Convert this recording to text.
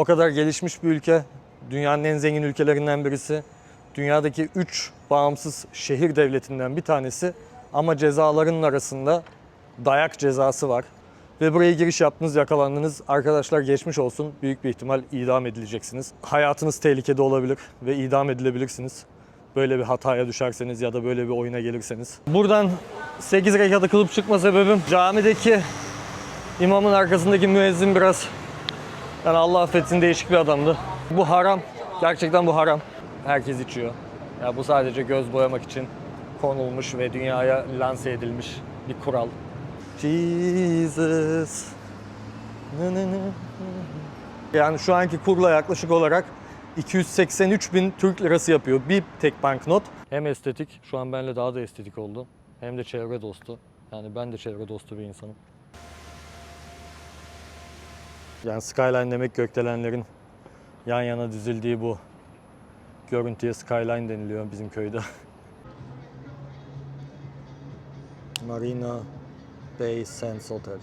O kadar gelişmiş bir ülke. Dünyanın en zengin ülkelerinden birisi. Dünyadaki 3 bağımsız şehir devletinden bir tanesi. Ama cezalarının arasında dayak cezası var. Ve buraya giriş yaptınız, yakalandınız. Arkadaşlar geçmiş olsun. Büyük bir ihtimal idam edileceksiniz. Hayatınız tehlikede olabilir ve idam edilebilirsiniz. Böyle bir hataya düşerseniz ya da böyle bir oyuna gelirseniz. Buradan 8 rekatı kılıp çıkma sebebim camideki imamın arkasındaki müezzin biraz yani Allah affetsin değişik bir adamdı. Bu haram. Gerçekten bu haram. Herkes içiyor. Ya bu sadece göz boyamak için konulmuş ve dünyaya lanse edilmiş bir kural. Jesus. Yani şu anki kurla yaklaşık olarak 283 bin Türk lirası yapıyor bir tek banknot. Hem estetik, şu an benimle daha da estetik oldu. Hem de çevre dostu. Yani ben de çevre dostu bir insanım. Yani skyline demek gökdelenlerin yan yana dizildiği bu görüntüye skyline deniliyor bizim köyde. Marina Bay Sands Hotel.